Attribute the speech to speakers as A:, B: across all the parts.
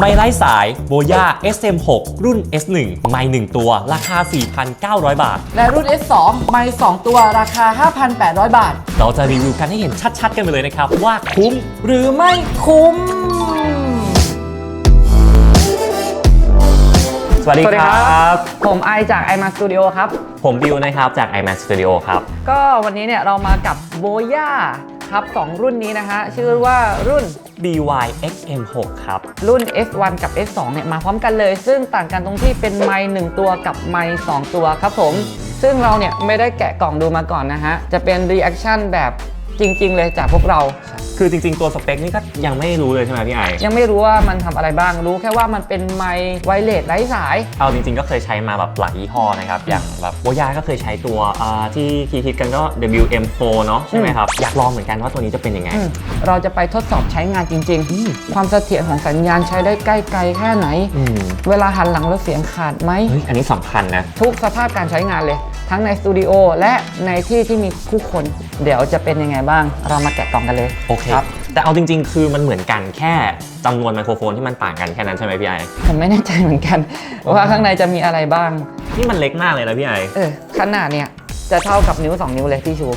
A: ไม่ไร้สายโบย่า SM6 รุ่น S1 ไม่1ตัว ราคา 4,900 บาท
B: และรุ่น S2 ไม่2ตัวราคา 5,800 บาท
A: เราจะรีวิวกันให้เห็นชัดๆ กันไปเลยนะครับ ว่าคุ้ม
B: หรือไม่คุ้ม
A: สวัสดี
B: สวัสดี
A: ค
B: ครั
A: รับ
B: ผมไอจาก i m a Studio ครับ
A: ผมบิวนะครับ จาก iMac Studio ครับ
B: ก็วันนี้เนี่ยเรามากับโบย่า ครับ 2 รุ่นนี้นะฮะชื่อว่ารุ่น
A: BY XM6 ครับ
B: รุ่น S1 กับ S2 เนี่ยมาพร้อมกันเลย ซึ่งต่างกันตรงที่เป็นไมค์1ตัวกับไมค์2ตัวครับผม ซึ่งเราเนี่ยไม่ได้แกะกล่องดูมาก่อนนะฮะ จะเป็นรีแอคชั่นแบบ จริง ๆ เลยจากพวกเรา
A: คือจริง ๆ ตัวสเปคนี่ก็ยังไม่รู้เลยใช่ไหมพี่ไอ
B: ยังไม่รู้ว่ามันทำอะไรบ้างรู้แค่ว่ามันเป็นไมค์ไวเลสไร้สาย
A: เอาจริง ๆ ก็เคยใช้มาแบบหลายยี่ห้อนะครับ อย่างแบบโบย่าก็เคยใช้ตัวอ่าที่คิดๆกันก็ WM4 เนาะใช่ไหมครับ อยากลองเหมือนกันว่าตัวนี้จะเป็นยังไง
B: อืมเราจะไปทดสอบใช้งานจริง ๆ ความเสถียรของสัญญาณใช้ได้ใกล้ไกลแค่ไหน
A: อืม
B: เวลาหันหลังแล้วเสียงขาดไหม
A: เฮ้ยอันนี้สำคัญนะ
B: ทุกสภาพการใช้งานเลย ทั้งในสตูดิโอและในที่ที่มีผู้คน เดี๋ยวจะเป็นยังไงบ้าง เรามาแกะกล่องกันเลย
A: โอเค
B: ครับ
A: แต่เอาจริง ๆ คือมันเหมือนกันแค่จำนวนไมโครโฟนที่มันต่างกันแค่นั้นใช่ไหมพี่ไอ
B: ผมไม่แน่ใจเหมือนกัน ว่าข้างในจะมีอะไรบ้าง
A: นี่มันเล็กมากเลยนะพี่ไอ
B: เออขนาดเนี่ยจะเท่ากับนิ้ว 2 นิ้วเลยที่ชู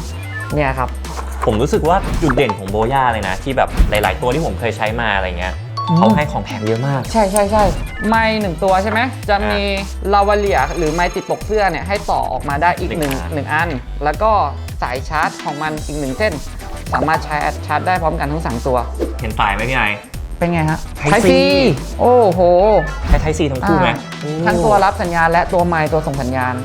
B: เนี่ยครับ
A: ผมรู้สึกว่าจุดเด่นของโบย่าเลยนะ ที่แบบหลาย ๆ ตัวที่ผมเคยใช้มาอะไรเงี้ย
B: อืม
A: เขาให้ของแถมเยอะมาก
B: ใช่ใช่ใช่ไม้หนึ่งตัวใช่ไหมจะมีลาวาเลียหรือไม้ติดปกเสื้อเนี่ยให้ต่อออกมาได้อีกหนึ่ง
A: หนึ่งอัน
B: หนึ่งอัน แล้วก็สายชาร์จของมันอีกหนึ่งเส้น สามารถใช้ชาร์จได้พร้อมกันทั้งสามตัว
A: เห็นสายไหมพี่ไอ
B: เป็นไงฮะ
A: Type
B: Type
A: C
B: C โอ้โห
A: ใช้ไทซีทั้งคู่ไหม
B: อ่าทั้งตัวรับสัญญาณและตัวไมค์ตัวส่งสัญญาณ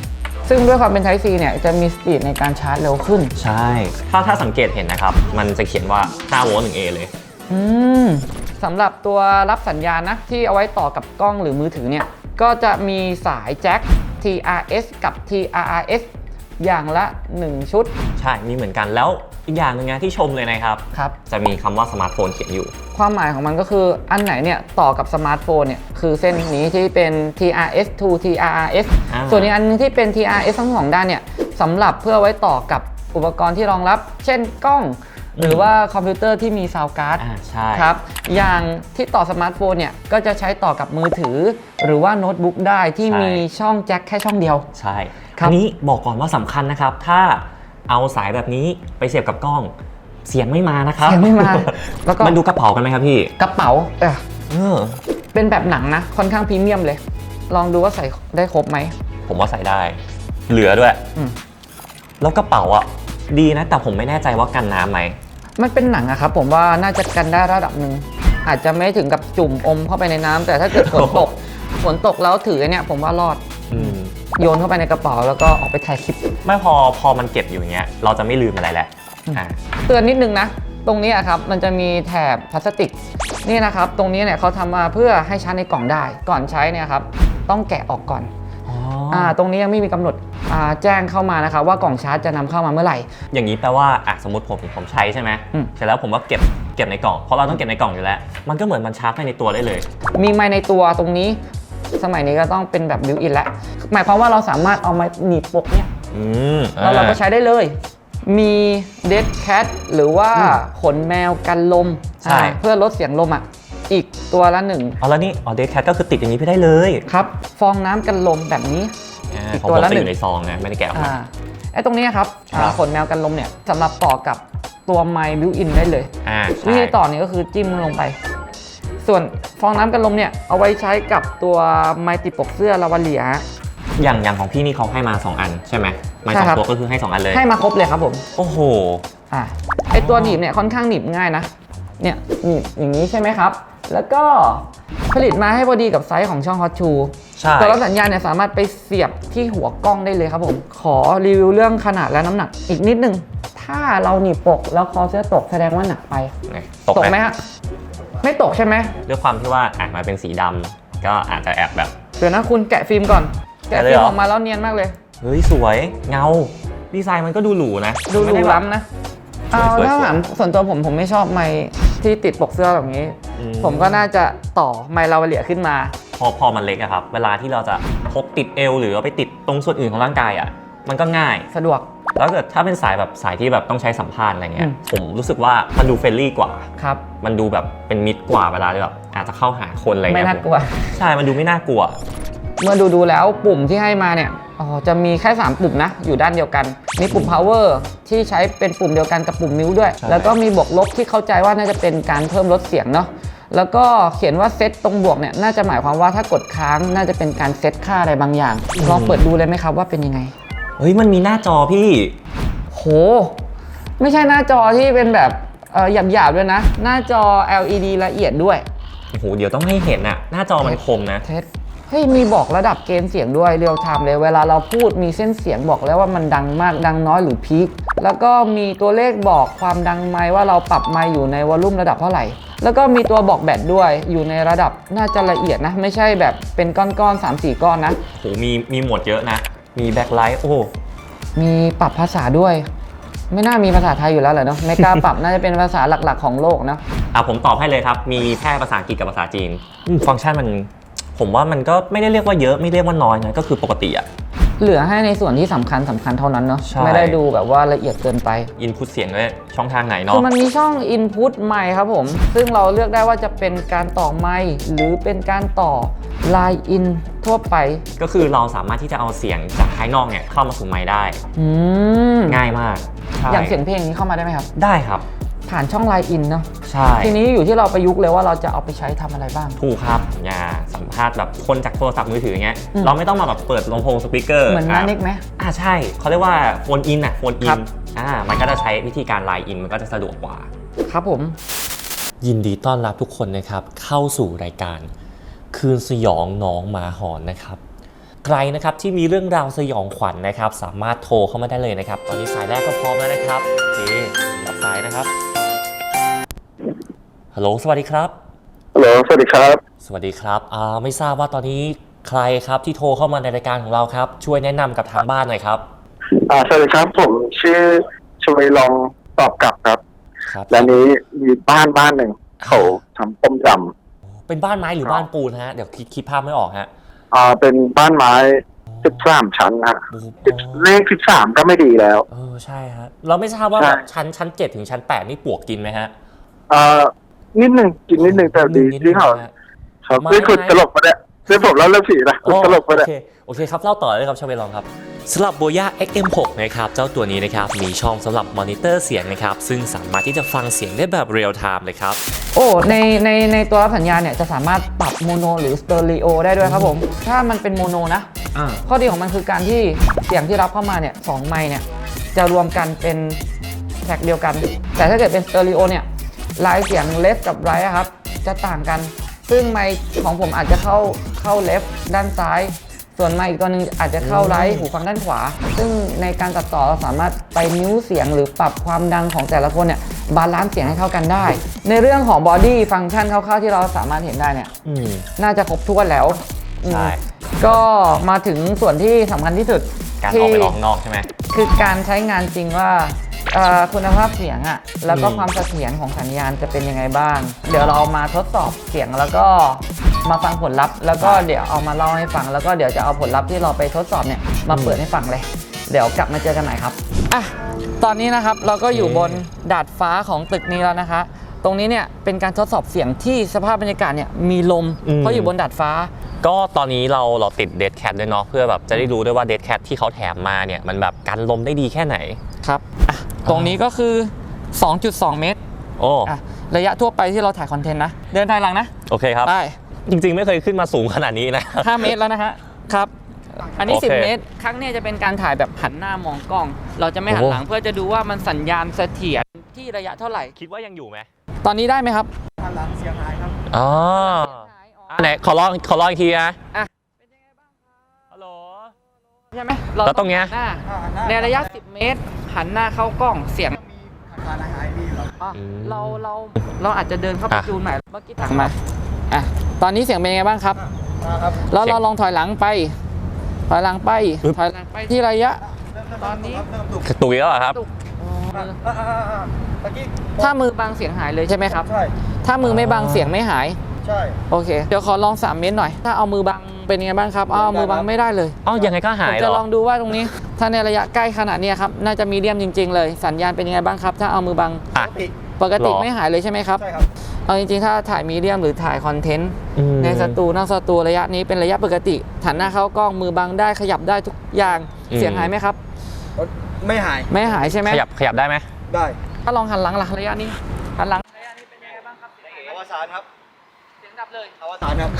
B: ซึ่งด้วยความเป็น Type C เนี่ยจะมีสปีดในการชาร์จเร็วขึ้น
A: ใช่ ถ้าถ้าสังเกตเห็นนะครับ มันจะเขียนว่า5โวลต์ 1A เลย
B: อืมสำหรับตัวรับสัญญาณนะ ที่เอาไว้ต่อกับกล้องหรือมือถือเนี่ย ก็จะมีสายแจ็ค TRS กับ TRRS อย่างละ 1 ชุด
A: ใช่ มีเหมือนกันแล้วอีกอย่างหนึ่งนะที่ชมเลยนะครับ
B: ครับ
A: จะมีคำว่าสมาร์ทโฟนเขียนอยู่
B: ความหมายของมันก็คืออันไหนเนี่ย ต่อกับสมาร์ทโฟนเนี่ย คือเส้นนี้ที่เป็น TRS to TRRS
A: อ่า
B: ส่วนอีกอันนึงที่เป็น TRS ทั้งสองด้านเนี่ยสำหรับเพื่อไว้ต่อกับอุปกรณ์ที่รองรับ เช่นกล้อง หรือว่าคอมพิวเตอร์ที่มีซาวการ์ด
A: อ่าใช่
B: ครับอย่างที่ต่อสมาร์ทโฟนเนี่ยก็จะใช้ต่อกับมือถือ หรือว่าโน้ตบุ๊กได้ที่มีช่องแจ็คแค่ช่องเดียว
A: ใช่
B: ครับ
A: อันนี้บอกก่อนว่าสำคัญนะครับ ถ้าเอาสายแบบนี้ไปเสียบกับกล้อง เสียงไม่มานะครับ
B: เสียงไม่มาแล้วก็
A: มันดูกระเป๋ากันไหมครับพี่
B: กระเป๋าเออ
A: เออ
B: เป็นแบบหนังนะค่อนข้างพรีเมียมเลย ลองดูว่าใส่ได้ครบไหม
A: ผมว่าใส่ได้ เหลือด้วย
B: อืม
A: แล้วกระเป๋าอะ ดีนะ แต่ผมไม่แน่ใจว่ากันน้ำไหม
B: มันเป็นหนังอะครับผมว่าน่าจะกันได้ระดับหนึ่งอาจจะไม่ถึงกับจุ่มอมเข้าไปในน้ำแต่ถ้าเกิดฝนตกฝนตกแล้วถือเนี่ยผมว่ารอด
A: อืม
B: โยนเข้าไปในกระเป๋าแล้วก็ออกไปถ่ายคลิป
A: ไม่พอพอมันเก็บอยู่อย่างเงี้ย เราจะไม่ลืมอะไรแหละอ่า
B: เตือนนิดนึงนะ ตรงนี้อะครับมันจะมีแถบพลาสติกนี่นะครับ ตรงนี้เนี่ยเขาทำมาเพื่อให้ชาร์จในกล่องได้ ก่อนใช้เนี่ยครับต้องแกะออกก่อน
A: อ๋อ
B: อ่า ตรงนี้ยังไม่มีกำหนดอ่าแจ้งเข้ามานะครับว่ากล่องชาร์จจะนำเข้ามาเมื่อไหร่
A: อย่างนี้แปลว่าอะสมมติผมผมใช้ใช่ไหม
B: อืม
A: เสร็จแล้วผมก็เก็บเก็บในกล่องเพราะเราต้องเก็บในกล่องอยู่แล้ว มันก็เหมือนมันชาร์จไปในตัวได้เลย
B: มีไมค์ในตัวตรงนี้ สมัยนี้ก็ต้องเป็นแบบบิวอินแล้วหมายความว่าเราสามารถเอามาหนีบปกเนี่ย
A: อืม
B: แล้วเราก็ใช้ได้เลยมีเด d แคทหรือว่าขนแมวกันลม
A: ใช่
B: อ่าเพื่อลดเสียงลมอะ อีกตัวละหนึ่ง
A: เอาแล้วนี่อ๋อเดทแคทก็คือติดอย่างนี้ไปได้เลย
B: ครับฟองน้ำกันลมแบบนี้
A: อ่า
B: อีก
A: ของ
B: ตัว
A: ผม
B: ละ
A: จะ
B: ห
A: อ
B: นึ่ง
A: ยู่ในซองนะไม่ได้แกะออกมา
B: อ่าไอ้ตรงนี้ครับอ่า
A: ครับ
B: ขนแมวกันลมเนี่ยสำหรับต่อกับตัวไมค์บิวอินได้เลย
A: อ่า
B: วิ
A: ใช่
B: ธีต่อเนี่ยก็คือจิ้มลงไป ส่วนฟองน้ำกันลมเนี่ยเอาไว้ใช้กับตัวไมค์ติดปกเสื้อลาวาเลียฮะ
A: อย่างอย่างของพี่นี่เขาให้มา 2 อันใช่ไหมไมา
B: ใช่
A: สอง
B: ครับ
A: ตัวก็คือให้ 2 อันเลย
B: ให้มาครบเลยครับผม
A: โอ้โห
B: อะไอตัวหนีบเนี่ยค่อนข้างหนีบง่ายนะ เนี่ยหนีบอย่างนี้ใช่ไหมครับ แล้วก็ผลิตมาให้พอดีกับไซส์ของช่องฮอตชู
A: ใช่
B: ตัวรับสัญญาณเนี่ยสามารถไปเสียบที่หัวกล้องได้เลยครับผม ขอรีวิวเรื่องขนาดและน้ำหนักอีกนิดนึง ถ้าเราหนีบปกแล้วคอเสื้อตกแสดงว่าหนักไป
A: เนี่ย
B: ตกไหมฮะ ไม่ตกใช่ไหม
A: ด้วยความที่ว่าอะมันเป็นสีดำก็อาจจะแอบแบบ
B: เดี๋ยวนะคุณแกะฟิล์มก่อน แกะ
A: แกะเล
B: ฟิ
A: ย
B: ล์
A: เหรอ
B: มออกมาแล้วเนียนมากเลย
A: เฮ้ยสวยเงา ดีไซน์มันก็ดูหรูนะ
B: ดู
A: ไม่
B: ดู
A: ได้แบบ
B: ล้ำนะ เอา
A: สวยๆ
B: ถ้าถามส่วนตัวผมผมไม่ชอบไม้ที่ติดปกเสื้อแบบนี้
A: อืม
B: ผมก็น่าจะต่อไมค์ลาวาเลียขึ้นมา
A: พอพอมันเล็กอะครับ เวลาที่เราจะพกติดเอว หรือเอาไปติดตรงส่วนอื่นของร่างกายอะมันก็ง่าย
B: สะดวก
A: แล้วเกิดถ้าเป็นสายแบบสายที่แบบต้องใช้สัมภาษณ์อะไรเงี้
B: อื
A: ย
B: ม
A: ผมรู้สึกว่ามันดูเฟรนลี่กว่า
B: ครับ
A: มันดูแบบเป็นมิตรกว่าเวลาที่แบบอะอาจจะเข้าหาคนอะไร
B: ไม่
A: เงี้ย
B: น่ากลัว
A: ใช่ มันดูไม่น่ากลัว
B: เมื่อดูดูๆแล้วปุ่มที่ให้มาเนี่ยอ๋อจะมีแค่ 3 ปุ่มนะ อยู่ด้านเดียวกันมีปุ่ม power ที่ใช้เป็นปุ่มเดียวกันกับปุ่มนิ้วด้วย
A: ใช่
B: แล้วก็มีบวกลบที่เข้าใจว่าน่าจะเป็นการเพิ่มลดเสียงเนาะแล้วก็เขียนว่าเซตตรงบวกเนี่ยน่าจะหมายความว่าถ้ากดค้างน่าจะเป็นการเซตค่าอะไรบางอย่างลองเปิดดูเลยไหมครับว่าเป็นยังไง
A: เฮ้ยมันมีหน้าจอพี่
B: โห ไม่ใช่หน้าจอที่เป็นแบบเอ่อหยาบๆด้วยนะ หน้าจอ LED ละเอียดด้วย
A: โอ้โห เดี๋ยวต้องให้เห็นอะหน้าจอมันคมนะ
B: เทส เฮ้ยมีบอกระดับเกณฑ์เสียงด้วยเรียลไทม์เลย เวลาเราพูดมีเส้นเสียงบอกแล้วว่ามันดังมากดังน้อยหรือพีคแล้วก็มีตัวเลขบอกความดังไมค์ว่าเราปรับไมค์อยู่ในวอลลุ่มระดับเท่าไหร่แล้วก็มีตัวบอกแบตด้วยอยู่ในระดับน่าจะละเอียดนะ ไม่ใช่แบบเป็นก้อนๆ3 4 ก้อนนะ
A: โหมีมีหมวดเยอะนะ มีแบ็คไลท์โอ้โห
B: มีปรับภาษาด้วย ไม่น่ามีภาษาไทยอยู่แล้วเหรอเนาะไม่กล้าปรับน่าจะเป็นภาษาหลักๆ ของโลกนะ
A: อะผมตอบให้เลยครับ มีแค่ภาษาอังกฤษกับภาษาจีนอืมฟังก์ชันมัน ผมว่ามันก็ไม่ได้เรียกว่าเยอะไม่เรียกว่าน้อยนะก็คือปกติอะ
B: เหลือให้ในส่วนที่สำคัญสำคัญเท่านั้นเนาะ
A: ใช่
B: ไม่ได้ดูแบบว่าละเอียดเกินไป
A: อินพุตเสียงด้วยช่องทางไหนเนาะ
B: คือมันมีช่อง Input ไมค์ครับผม ซึ่งเราเลือกได้ว่าจะเป็นการต่อไมค์หรือเป็นการต่อ Line In ทั่วไป
A: ก็คือเราสามารถที่จะเอาเสียงจากภายนอกเนี่ยเข้ามาสู่ไมค์ได้
B: อืม
A: ง่ายมากใช่
B: อย่างเสียงเพลงนี้เข้ามาได้ไหมครับ
A: ได้ครับ
B: ผ่านช่อง Line In เนาะ
A: ใช่
B: ทีนี้อยู่ที่เราประยุกต์เลยว่าเราจะเอาไปใช้ทำอะไรบ้าง
A: ถูกครับ อย่าสัมภาษณ์แบบคนจากโทรศัพท์มือถืออย่างเงี้ย
B: อืม
A: เราไม่ต้องมาแบบเปิดลำโพงสปีกเกอร์
B: เหมือนนานิกไหม
A: อ่าใช่ เขาเรียกว่าโฟนอินอะโฟนอิ
B: ครั
A: น
B: บ
A: อ่า มันก็จะใช้วิธีการไลน์อิน มันก็จะสะดวกกว่า
B: ครับผม
A: ยินดีต้อนรับทุกคนนะครับเข้าสู่รายการ คืนสยองน้องหมาหอนนะครับ ใครนะครับที่มีเรื่องราวสยองขวัญนะครับ สามารถโทรเข้ามาได้เลยนะครับ ตอนนี้สายแรกก็พร้อมแล้วนะครับโอเครับสายนะครับ ฮัลโหลสวัสดีครับ
C: ฮัลโหลสวัสดีครับ
A: สวัสดีครับอ่าไม่ทราบว่าตอนนี้ใครครับที่โทรเข้ามาในรายการของเราครับ ช่วยแนะนำกับทางบ้านหน่อยครับ
C: อ่าสวัสดีครับ ผมชื่อชวยลองตอบกลับครับ
A: ครับ
C: และนี้มีบ้านบ้านหนึ่งเขาทำต้มย
A: เป็นบ้านไม้หรือบ้านปูนฮะ เดี๋ยวคิดคิดภาพไม่ออกฮะำ
C: อ่าเป็นบ้านไม้สิบสามชั้นฮะ
A: โอ้โห
C: เลขสิบสามก็ไม่ดีแล้ว
A: เออใช่ฮะเราไม่ทราบว่า
C: ใช่
A: แบบชั้นชั้นเจ็ดถึงชั้นแปดนี่ปลวกกินไหมฮะ
C: อ่า นิดหนึ่งกินนิดหนึ่งแต่ดี
A: นินึง
C: ที่เขา
A: นะฮะ
C: ครับ
A: ไม้
C: ไม่คุณ
A: ไม้
C: ตลกมาเนี่ยคือผมเล่าเรื่องผีนะคุณตลกมา
A: โอ
C: เนี่ย
A: เคโอเคครับ เล่าต่อเลยครับชาเวลองครับสำหรับ Boya XM6 นะครับ เจ้าตัวนี้นะครับ มีช่องสำหรับมอนิเตอร์เสียงนะครับ ซึ่งสามารถที่จะฟังเสียงได้แบบเรียลไทม์เลยครับ
B: โอ้ในในในตัวรับสัญญาณเนี่ยจะสามารถปรับโมโนหรือสเตอริโอได้ด้วยครับผม ถ้ามันเป็นโมโนนะ
A: อ่า
B: ข้อดีของมันคือการที่เสียงที่รับเข้ามาเนี่ยสองไมค์เนี่ยจะรวมกันเป็นแท็กเดียวกัน แต่ถ้าเกิดเป็นสเตอริโอเนี่ย ลายเสียงเลฟกับไรท์อะครับ จะต่างกัน ซึ่งไมค์ของผมอาจจะเข้าเข้าเลฟด้านซ้าย ส่วนไมค์อีกตัวหนึงอาจจะเข้าไรท์หูฟังด้านขวา ซึ่งในการตัดต่อเราสามารถไปนิ้วเสียงหรือปรับความดังของแต่ละคนเนี่ยบาลานซ์เสียงให้เข้ากันได้ ในเรื่องของบอดี้ฟังก์ชันคร่าวๆที่เราสามารถเห็นได้เนี่ย
A: อืม
B: น่าจะครบถ้วนแล้ว
A: ใช่
B: อืมก็มาถึงส่วนที่สำคัญที่สุด
A: การออกไปลองข้างนอกใช่ไหม
B: คือการใช้งานจริงว่า เอ่อคุณภาพเสียงอะแล้วก็
A: อืม
B: ความเสถียรของสัญญาณจะเป็นยังไงบ้าง เดี๋ยวเรามาทดสอบเสียงแล้วก็มาฟังผลลัพธ์ แล้วก็เดี๋ยวเอามาเล่าให้ฟัง แล้วก็เดี๋ยวจะเอาผลลัพธ์ที่เราไปทดสอบเนี่ยมาเปิดให้ฟังเลย เดี๋ยวกลับมาเจอกันใหม่ครับอะตอนนี้นะครับเราก็อยู่บนดาดฟ้าของตึกนี้แล้วนะคะ ตรงนี้เนี่ยเป็นการทดสอบเสียงที่สภาพบรรยากาศเนี่ยมีลม
A: อืม
B: เพราะอยู่บนดาดฟ้า
A: ก็ตอนนี้เราเราติดเด d แคทด้วยเนาะเพื่อแบบจะได้รู้ด้วยว่าเด d แคทที่เขาแถมมาเนี่ยมันแบบกันลมได้ดีแค่ไหน
B: ครับอะ ตรงนี้ก็คือ 2.2 เมตร
A: โอ้
B: อะระยะทั่วไปที่เราถ่ายคอนเทนต์นะ เดินทางหลังนะ
A: โอเคครับ
B: ได้
A: จริงๆ ไม่เคยขึ้นมาสูงขนาดนี้นะ
B: 5 เมตรแล้วนะฮะ ครับ อันนี้
A: โอเค
B: 10 เมตร ครั้งเนี้ยจะเป็นการถ่ายแบบหันหน้ามองกล้อง เราจะไม่หัน
A: โอ้
B: หลังเพื่อจะดูว่ามันสัญญาณเสถียรที่ระยะเท่าไหร่
A: คิดว่ายังอยู่ไหม
B: ตอนนี้ได้ไหมครับ
A: อ๋ออะไหนขอลองขอลองอีกทีนะ
B: อะ
A: ฮัลโหล
B: ใช่ไหม
A: แล้วตรงเนี้ย
B: หน้าในระยะ 10 เมตร หันหน้าเข้ากล้องเสียงอะ
A: อืม
B: เราเราเราอาจจะเดินเข้าไป
A: อะ
B: จูนใหม่เมื่อกี้ถังมาอะตอนนี้เสียงเป็นยังไงบ้างครับแล้ว
A: เสียง
B: เราลองถอยหลังไป ถอยหลังไป
A: อึ๊บ
B: ถอยหลังไปที่ระยะตอนนี้
A: กระตุกอีกแล้วเหรอครับ
B: ตุกถ้ามือบังเสียงหายเลยใช่ไหมครับ
D: ใช่
B: ถ้ามือไม่บังเสียงไม่หาย
D: ใช่
B: โอเค เดี๋ยวขอลอง 3 เมตรหน่อย ถ้าเอามือบังเป็นยังไงบ้างครับ อ้าวมือบังไม่ได้เลย
A: เอ้ายังไงก็
B: ผ
A: หามยเหร
B: จะ
A: อ
B: ลองดูว่าตรงนี้ ถ้าในระยะใกล้ขนาดเนี้ยครับ น่าจะมีเดียมจริง ๆ เลย สัญญาณเป็นยังไงบ้างครับ ถ้าเอามือบัง
A: อะ
D: ปกติ
B: ปกติ
A: หรอ
B: ไม่หายเลยใช่ไหมครับ
D: ใช่ครับ
B: เอาจริงๆ ถ้าถ่ายมีเดียมหรือถ่ายคอนเทนต์
A: อืม
B: ในสตูนอกสตูระยะนี้เป็นระยะปกติหันหน้าเข้ากล้องมือบังได้ขยับได้ทุกอย่าง
A: อืม
B: เสียงหายไหมครับ
D: ไม่หาย
B: ไม่หายใช่ไหม
A: ขยับขยับได้ไหม
D: ได้
B: ถ้าลองหันหลังล่ะระยะนี้หันหลัง
D: อวสานครับ
B: เสียงดับเลย
D: อวสานครับ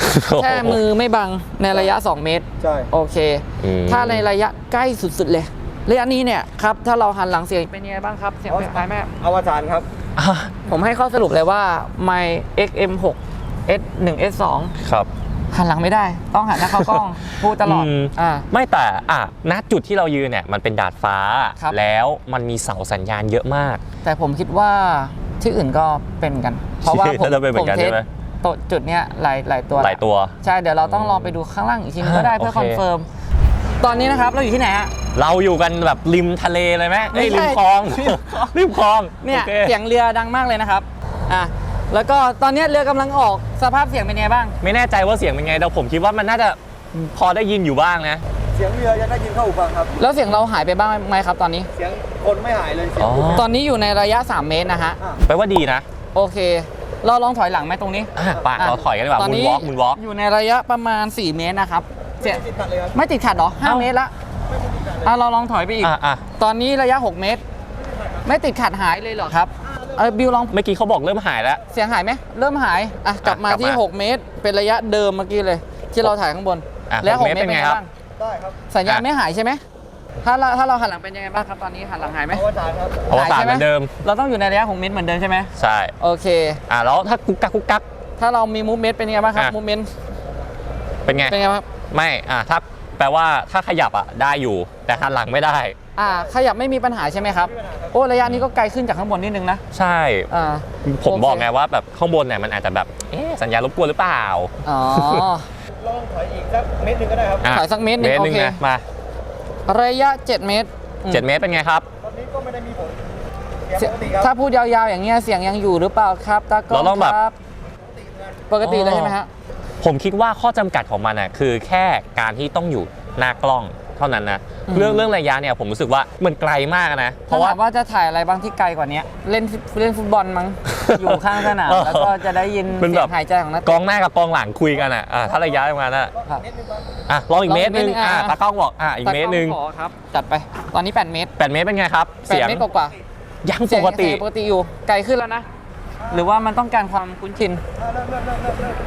B: แค่มือไม่บังในระยะ 2 เมตร
D: ใช่
B: โอเค
A: อืม
B: ถ้าในระยะใกล้สุดๆเลย ระยะนี้เนี่ยครับ ถ้าเราหันหลังเสียงเป็นยังไงบ้างครับ เสียงหายไหม
D: อวสานครับ
A: อะ
B: ผมให้ข้อสรุปเลยว่า My XM6 S1 S2
A: ครับ
B: หันหลังไม่ได้ ต้องหันหน้าเข้ากล้อง พูดตลอด
A: อืม
B: อ่า
A: ไม่แต่อะณจุดที่เรายืนเนี่ยมันเป็นดาดฟ้า
B: ครับ
A: แล้วมันมีเสาสัญญาณเยอะมาก
B: แต่ผมคิดว่าที่อื่นก็เป็นกัน เพราะว่าผม
A: น่าจะเป็นเหมือนกัน
B: ผ
A: ใช่ไหม
B: โตะจุดเนี้ยหลายหลายตัว
A: หลายตัว
B: ใช่เดี๋ยวเราต้องลองไปดูข้างล่างอีกทีนึงก็ได้
A: อ่า
B: เพื่อ
A: โอ
B: ค
A: เค
B: อนเฟิร์มตอนนี้นะครับเราอยู่ที่ไหนฮะ
A: เราอยู่กันแบบริมทะเลเลยไหมเอ้ย
B: ไม่
A: ริ
B: ใช่
A: มคลองริมคลอง
B: เนี่ย
A: โอค
B: เสียงเรือดังมากเลยนะครับอะแล้วก็ตอนเนี้ยเรือกำลังออกสภาพเสียงเป็นไงบ้าง
A: ไม่แน่ใจว่าเสียงเป็นไงแต่ผมคิดว่ามันน่าจะพอได้ยินอยู่บ้างนะ
D: เสียงเรือยังได้ยินเข้าหูฟังครับ
B: แล้วเสียงเราหายไปบ้างไหมครับตอนนี้
D: เสียงคนไม่หายเลยเสียง
A: อ๋อ
B: ตอนนี้อยู่ในระยะ 3 เมตรนะฮะ
A: แปลว่าดีนะ
B: โอเค เราลองถอยหลังไหมตรงนี้
A: อะไป่ะเราถอยกันดีกว่า
B: ตอน
A: มุน
B: นี้
A: วอล์กมุนวอล์ก
B: อยู่ในระยะประมาณ 4 เมตรนะครับเสียง
D: ติดขัดเลยครับ
B: ไม่ติดขัดเหรอ
A: เอ้า
B: 5เมตรละอะเราลองถอยไปอีก
A: อะอะ
B: ตอนนี้ระยะ 6 เมตร ไม่ติดขัดหายเลยเหรอครับเออบิวลอง
A: เมื่อกี้เขาบอกเริ่มหายแล้ว
B: เสียงหายไหมเริ่มหายอะกลับมา
A: อะกลับมา
B: ที่6เมตร เป็นระยะเดิมเมื่อกี้เลย ที่เราถ่ายข้างบน
A: อะ
B: แล้ว
A: ห
B: 6
A: ก
B: เม
A: เม
B: ต
A: ต
B: ร
A: ร
B: เป็นไง
A: เป็นไงครับ
B: บ้าง
D: ได้ครับ
B: สัญญาณ
A: อะ
B: ไม่หายใช่ไหม ถ้าเราถ้าเราหันหลังเป็นยังไงบ้างครับตอนนี้หันหลังหายไหม
D: อวสานครับ
A: อวสาน
B: หายใช่
A: เหมือนเดิม
B: เราต้องอยู่ในระยะ6เมตรเหมือนเดิมใช่ไหม
A: ใช่
B: โอเค
A: อะแล้วถ้ากุ๊กกักกุ๊กกัก
B: ถ้าเรามีมูฟเมนต์เป็นยังไงบ้างครับ
A: อะ
B: มูฟเมนต์
A: เป็นไง
B: เป็นยังไงครับ
A: ไม่ อะถ้าแปลว่าถ้าขยับอะได้อยู่ แต่หันหลังไม่ได้
B: อ่าขยับไม่มีปัญหาใช่ไหมครับ โอ้ระยะนี้ก็ไกลขึ้นจากข้างบนนิดนึงนะ
A: ใช่
B: อ่า
A: ผม
B: โอเค
A: บอกไงว่าแบบข้างบนเนี่ยมันอาจจะแบบเอ๊ะสัญญาณรบกวนหรือเปล่า
B: อ๋อ
D: ลองถอยอีกสักเมตรหนึ่งก็ได้ครับะ
B: ถอยสักเมตรหนึ่ง
A: เมตรหนึ่ง
B: โอเค
A: นะมา
B: ระยะ 7 เมตรอืม
A: เจ็ดเมตรเป็นไงครับ
D: ตอนนี้ก็ไม่ได้มีผลเสียง
B: เสีย
D: ปกติครับ
B: ถ้าพูดยาวๆอย่างเงี้ยเสียงยังอยู่หรือเปล่าครับตากล้อง
A: เราต้องแบบ
B: ครับปกติเลยใช่ไหมฮะ
A: ผมคิดว่าข้อจำกัดของมันอะคือแค่การที่ต้องอยู่หน้ากล้องเท่านั้นนะ
B: อืม
A: เรื่องเรื่องระยะเนี่ยผมรู้สึกว่ามันไกลมากนะ เพ
B: เพราะ
A: ราะว่า
B: ว่าจะถ่ายอะไรบ้างที่ไกลกว่านี้เล่นเล่นฟุตบอลมั้ง อยู่ข้างสนาม
A: เออ
B: แล้วก็จะได้ยิน
A: เป็น
B: เสี
A: แบ
B: ย
A: บ
B: งหายใจของนัก
A: กองหน้ากับกองหลังคุยกันอะอะถ้าระยะประมาณนั้นอะ
B: ครับ
A: อะลองอีกเมตรหนึง
B: ลองอีกเมตรหนึ่ง
A: อะ
B: อะ
A: ตากล้องบอกอะอีกเมตรหนึง
B: ตากล้อขอครับ จัดไป ตอนนี้ 8 เมตร
A: แปดเมตรเป็นไงครับ
B: 8
A: เสียง
B: เมตรกว่า
A: ยัง
B: ๆเสี
A: ป
B: ยง
A: กติ
B: เสียงปกติอยู่ ไกลขึ้นแล้วนะ หรือว่ามันต้องการความคุ้นชิน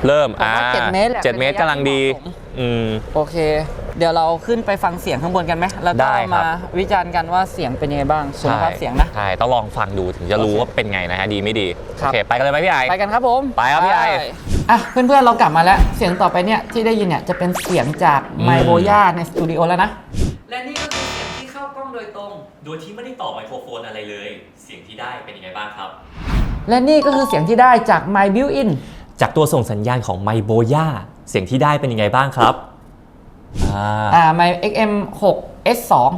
A: เริ่ม
B: ผมว่าเจ็ดเมตรแหละ
A: เจ็ดเมตร
B: เป็นระยะ
A: กำลังดี
B: ที่เหมาะสม
A: อืม
B: โอเค เดี๋ยวเราขึ้นไปฟังเสียงข้างบนกันไหมแล้วก็
A: ได้ครับ
B: มาวิจารณ์กันว่าเสียงเป็นยังไงบ้างคุณภาพเสียงนะ
A: ใช่ ต้องลองฟังดูถึงจะรู้ว่าเป็นไงนะฮะ ดีไม่ดี
B: ครั
A: โอบเค ไปกันเลยไหมพี่ไอ
B: ไปกันครับผม
A: ไปครับพี่ไอ
B: อะเพื่อนๆเรากลับมาแล้ว เสียงต่อไปเนี่ยที่ได้ยินเนี่ยจะเป็นเสียงจากไมโบย่าในสตูดิโอแล้วนะ และนี่ก็คือเสียงที่เข้ากล้องโดยตรง
A: โดยที่ไม่ได้ต่อไมโครโฟนอะไรเลย เสียงที่ได้เป็นยังไงบ้างครับ
B: และนี่ก็คือเสียงที่ได้จาก My Built-in
A: จากตัวส่งสัญญาณของไมโบย่าเสียงที่ได้เป็นยังไงบ้างครับอ่า
B: อ่า My XM6 S2
A: อืม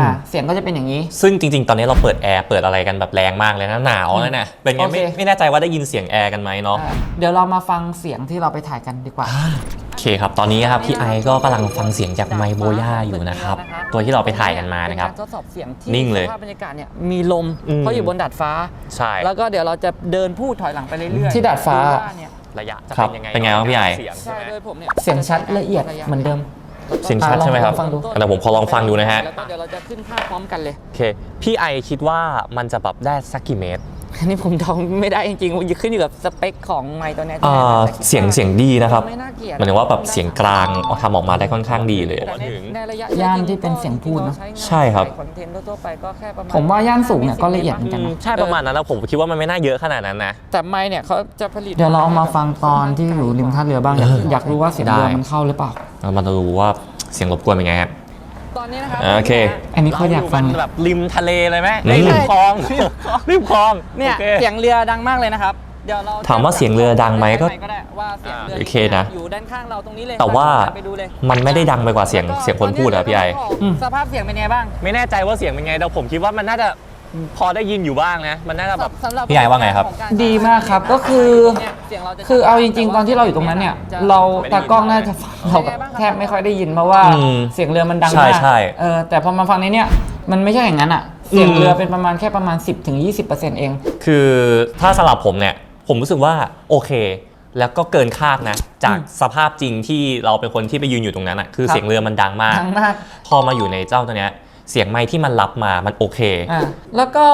B: อ่าเสียงก็จะเป็นอย่างนี้
A: ซึ่งจริง ๆ ตอนนี้เราเปิดแอร์เปิดอะไรกันแบบแรงมากเลยนะหนาวแล้วนะเป็นไง
B: โอเค
A: ไม่ไม่แน่ใจว่าได้ยินเสียงแอร์กันไหมเนาะ
B: อ่าเดี๋ยวเรามาฟังเสียงที่เราไปถ่ายกันดีกว่า
A: โอเคครับตอนนี้ครับพี่ไอก็กำลังฟังเสียงจากไมโบย่าอยู่นะครับตัวที่เราไปถ่ายกันมานะครับ
B: เป็กรทดสอบเสียงที่
A: นิ่งเลย
B: สภาพบรรยากาศเนี่ยมีลม
A: อืม
B: เพราะอยู่บนดาดฟ้า
A: ใช่
B: แล้วก็เดี๋ยวเราจะเดินพูดถอยหลังไปเรื่อยๆที่ดาดฟ้า
A: ระยะจะ
C: ครับ
A: เป็นยังไง
C: เป็นไงบ้างพี่ไอ
A: เสียง
B: ใช่
A: ใช่ไหม
B: โดยผมเนี่ยเสียงชัดละเอียดเหมือนเดิม
A: เสียงชัดใช่ไหมครับ
B: ลองฟังดู
A: แต่ผมขอลองฟังดูนะฮะ
B: แล้วก็เดี๋ยวเราจะขึ้นภาพพร้อมกันเลย
A: โอเค พี่ไอคิดว่ามันจะแบบได้สักกี่เมตร
B: อันนี้ผมเดองไม่ได้จริงๆมันขึ้นอยู่กับสเปคของไมค์ตัวเนี้ยที่
A: อ่า
B: ได้มาแต่คิด
A: เสียงเสียงดีนะครับ
B: ไม่น่าเกลียด
A: หมายถึงว่าแบบเสียงกลางทำออกมาได้ค่อนข้างดีเลย
B: แต่ใน
A: ถึง
B: ในระยะ
E: ย่านที่เป็นเสียงพูดเนอะ
A: ใช่ครับ
B: คอนเทนต์ทั่วๆไปก็แค่ประมาณ
E: ผมว่าย่านสูงเนี่ยก็ละเอียดเหมือนกันนะ
A: ใช่ประมาณนั้นแล้วผมคิดว่ามันไม่น่าเยอะขนาดนั้นนะ
B: แต่ไมค์เนี่ยเขาจะผลิต
E: เดี๋ยวเราเอามาฟังตอนที่อยู่ริมท่าเรือบ้างอยาก
A: เออ
E: อยากรู้ว่าเสียงเรือ
A: ได้
E: มันเข้าหรือเปล่า
A: เรามาดูว่าเสียงรบกวนเป็นไงครับ
B: ตอนนี้นะครับ
A: โอเค
E: อันนี้เขาอยากฟัง
A: เรแบบริมทะเลเลยไหม
B: ไม่
A: เอ้ย
B: ใช่
A: ริมคลองริมคลอง
B: เนี่ย
A: โอค
B: เสียงเรือดังมากเลยนะครับ เดี๋ยวเรา
A: ถามว่าเสียงเรือดังไหมก็
B: ก็ได้ว่าเสียงเรือ
A: โอเคนะ
B: อยู่ด้านข้างเราตรงนี้เลย
A: แต่ว่า
B: ไปดูเลย
A: มันไม่ได้ดังไปกว่าเสียงเสียงคนพูดอะพี่ไอ
E: อืม
B: สภาพเสียงเป็นไงบ้าง
A: ไม่แน่ใจว่าเสียงเป็นไงแต่ผมคิดว่ามันน่าจะ พอได้ยินอยู่บ้างนะ มันน่าจะแบบ
B: สำหรับ
A: พี่ไอว่าไงครับ
B: ของก
E: ดีมากครับก็คือ
B: เนี่ยเสียงเราจะ
E: คือเอาจริง ๆ ตอนที่เราอยู่ตรงนั้นเนี่ย เราตากล้องน่าจะฟังเราแบบแทบไม่ค่อยได้ยินเพราะว่า
A: อืม
E: เสียงเรือมันดัง
A: ใช่
E: มาก
A: ใช่
E: เออแต่พอมาฟังในเนี้ยมันไม่ใช่อย่างนั้นอะ เสียง
A: อืม
E: เรือเป็นประมาณแค่ประมาณ 10-20%เอง
A: คือถ้าสำหรับผมเนี่ยผผมรู้สึกว่าโอเค แล้วก็เกินคาดนะ จากสภาพจริงที่เราเป็นคนที่ไปยืนอยู่ตรงนั้นอะคือ
B: ครับ
A: เสียงเรือมันดังมาก
B: ทั้งมาก
A: พอมาอยู่ในเจ้าตัวเนี้ย เสียงไมค์ที่มันรับมามันโอเค
B: อ่าแล้วก็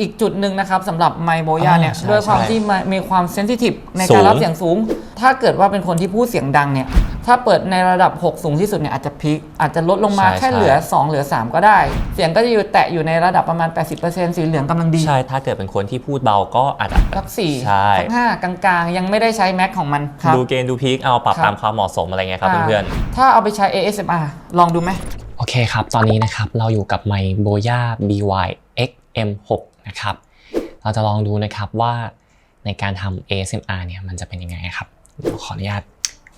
B: อีกจุดหนึ่งนะครับสำหรับไมโบยาเนี่ย
A: อ่าใช่
B: ด้วยความ
A: ใช่
B: ที่มันมีความเซนซิทีฟใน
A: สู
B: การ
A: ง
B: รับเสียงสูง ถ้าเกิดว่าเป็นคนที่พูดเสียงดังเนี่ยถ้าเปิดในระดับ 6 สูงที่สุดเนี่ยอาจจะพีคอาจจะลดลงมา
A: ใช่
B: แค่
A: ใช่
B: เหลือ 2 เหลือ 3 ก็ได้ เสียงก็จะอยู่แตะอยู่ในระดับประมาณ 80%สีเหลืองกำลังดี
A: ใช่ถ้าเกิดเป็นคนที่พูดเบาก็อาจจะ
B: สักสี่
A: ใช่
B: สักห้ากลางๆ ยังไม่ได้ใช้แม็กของมันครับ
A: ดูเกณฑ์ดูพีคเอาปรับ
B: ครับ
A: ตามความเหมาะสมอะไรเงี้ยครับเพื่อน
B: ถ้าเอาไปใช้ ASMR ลองดูไหม
A: ๆ โอเคครับ ตอนนี้นะครับเราอยู่กับไมค์โบย่า BY XM6 นะครับ เราจะลองดูนะครับว่าในการทำ ASMR เนี่ยมันจะเป็นยังไงครับเดี๋ยวขออนุญาต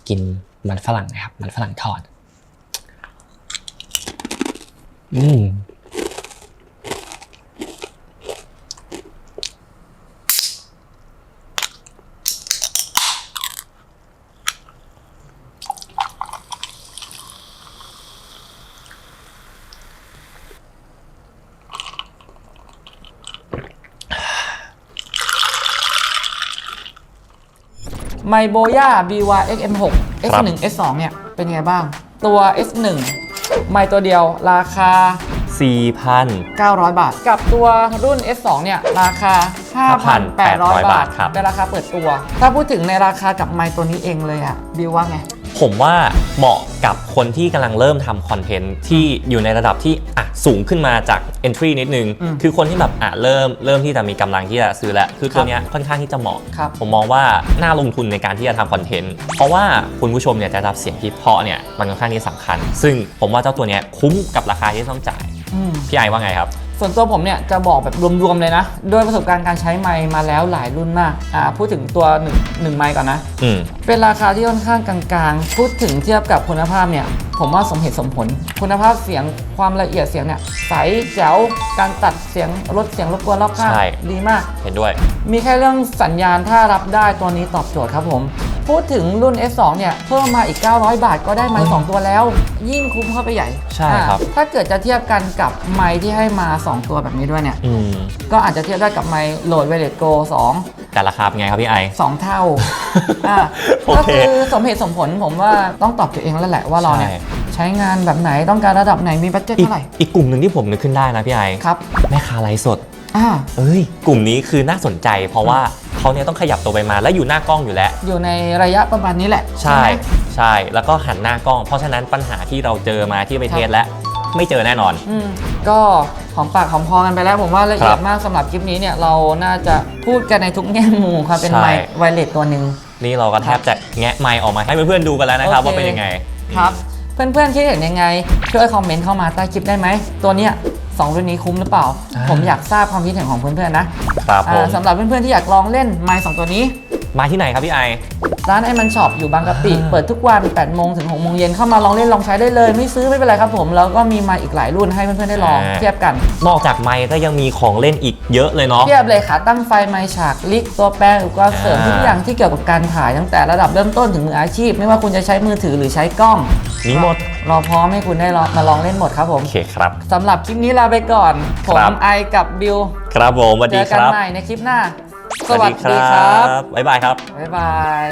A: กินมันฝรั่งนะครับ มันฝรั่งทอด อืม
B: ไมโบย่า BY XM6
A: ครับ
B: S1 S2 เนี่ยเป็นยังไงบ้าง ตัว S1 ไมค์ตัวเดียวราคา
A: 4,000
B: 900 บาท กับตัวรุ่น S2 เนี่ยราคา 5,800 บาท
A: ครับ
B: เป็นราคาเปิดตัว ถ้าพูดถึงในราคากับไมค์ตัวนี้เองเลยอะบิวว่าไง
A: ผมว่าเหมาะกับคนที่กำลังเริ่มทำคอนเทนต์ที่อยู่ในระดับที่อะสูงขึ้นมาจาก entry นิดนึง
B: อืม
A: คือคนที่แบบอะเริ่มเริ่มที่จะมีกำลังที่จะซื้อแล้ว คือตัวเนี้ยค่อนข้างที่จะเหมาะ
B: ครับ
A: ผมมองว่าน่าลงทุนในการที่จะทำคอนเทนต์ เพราะว่าคุณผู้ชมเนี่ยจะรับเสียงที่เพราะเนี่ยมันค่อนข้างที่สำคัญ ซึ่งผมว่าเจ้าตัวเนี้ยคุ้มกับราคาที่ต้องจ่าย
B: อืม
A: พี่ไอว่าไงครับ
B: ส่วนตัวผมเนี่ยจะบอกแบบรวมๆเลยนะด้วยประสบการณ์การใช้ไมค์มาแล้วหลายรุ่นมาก อ่าพูดถึงตัว1 1ไมค์ก่อนนะ
A: อืม
B: เป็นราคาที่ค่อนข้างกลางๆ พูดถึงเทียบกับคุณภาพเนี่ย ผมว่าสมเหตุสมผล คุณภาพเสียงความละเอียดเสียงเนี่ยใสแจ๋ว การตัดเสียงลดเสียงรบกวนรอบข้าง
A: ใช่
B: ดีมาก
A: เห็นด้วย
B: มีแค่เรื่องสัญญาณถ้ารับได้ตัวนี้ตอบโจทย์ครับผม พูดถึงรุ่น S2 เนี่ยเพิ่มมาอีก 900 บาทก็ได้ไมค์สองตัวแล้ว ยิ่งคุ้มเข้าไปใหญ่
A: ใช่ครับ
B: อ่าถ้าเกิดจะเทียบกันกับไมค์ที่ให้มา 2 ตัวแบบนี้ด้วยเนี่ย
A: อืม
B: ก็อาจจะเทียบได้กับไมค์โหลดเวเลตโก2
A: แต่ราคาเป็นไงครับพี่ไอ
B: 2 เท่า อ่า
A: โอ
B: ก็
A: เค
B: คือสมเหตุสมผลผมว่าต้องตอบตัวเองแล้วแหละว่าเราเนี่ย
A: ใช่
B: ใช้งานแบบไหนต้องการระดับไหนมีบัตเจ็ต
A: อีก
B: เท่าไหร่
A: อีกกลุ่มหนึ่งที่ผมนึกขึ้นได้นะพี่ไอ
B: ครับ
A: แม่ค้าไลฟ์สด
B: อ่า
A: เอ้ย กลุ่มนี้คือน่าสนใจเพราะว่า เขาเนี่ยต้องขยับตัวไปมาและอยู่หน้ากล้องอยู่แล้ว
B: อยู่ในระยะประมาณนี้แหละ
A: ใช่
B: ไหม
A: ใช่แล้วก็หันหน้ากล้อง เพราะฉะนั้นปัญหาที่เราเจอมาที่ไปเทสแล้วไม่เจอแน่นอน
B: อืมก็หอมปากหอมคอกันไปแล้ว ผมว่าละเอีย
A: ครั
B: ด
A: บ
B: มากสำหรับคลิปนี้เนี่ยเราน่าจะพูดกันในทุกแง่มุมความเป็น
A: ใช่
B: ไมค์ไวเลสตัวหนึ่ง
A: นี่เราก็แทบจะแงะไมค์ออกมาให้เพื่อนๆดูกันแล้วนะครับ
B: โอเค
A: ว่าเป็นยังไง
B: ครับ เพื่อนๆคิดเห็นยังไง ช่วยคอมเมนต์เข้ามาใต้คลิปได้ไหม ตัวเนี้ย สองรุ่นนี้คุ้มหรือเปล่า
A: อ่า
B: ผมอยากทราบความคิดเห็นของเพื่อนๆนะครับ
A: ผม
B: อ่าสำหรับเพื่อนๆที่อยากลองเล่นไมค์สองตัวนี้
A: มาที่ไหนครับพี่ไอ
B: ร้านไอมันช็อปอยู่บางกะปิ
A: อ่า
B: เปิดทุกวัน8โมงถึง6โมงเย็นเข้ามาลองเล่นลองใช้ได้เลย ไม่ซื้อไม่เป็นไรครับผมแล้วก็มีมาอีกหลายรุ่นให้เพื่อนๆได้ลองเทียบกัน
A: นอกจากไมค์ก็ยังมีของเล่นอีกเยอะเลยเนาะ
B: เทียบเลยค่ะตั้งไฟไมค์ฉากลิกตัวแปรอุปกรณ์เสริม
A: อ่า
B: ทุกอย่างที่เกี่ยวกับการถ่ายตั้งแต่ระดับเริ่มต้นถึงมืออาชีพ ไม่ว่าคุณจะใช้มือถือหรือใช้กล้อง
A: มีหมด
B: รอพร้อมให้คุณได้ลองมาลองเล่นหมดครับผม
A: โอเคครับ
B: สำหรับคลิปนี้ลาไปก่อน ผ
A: ครั
B: ม
A: บ
B: ไอกับบิว
A: ครับผมสวัส
B: เจ
A: ดี
B: อ
A: ค
B: กัน
A: รับ
B: ใหม่ในคลิปหน้า สวัสดีครับ
A: บ๊ายบายครับ
B: บ๊ายบาย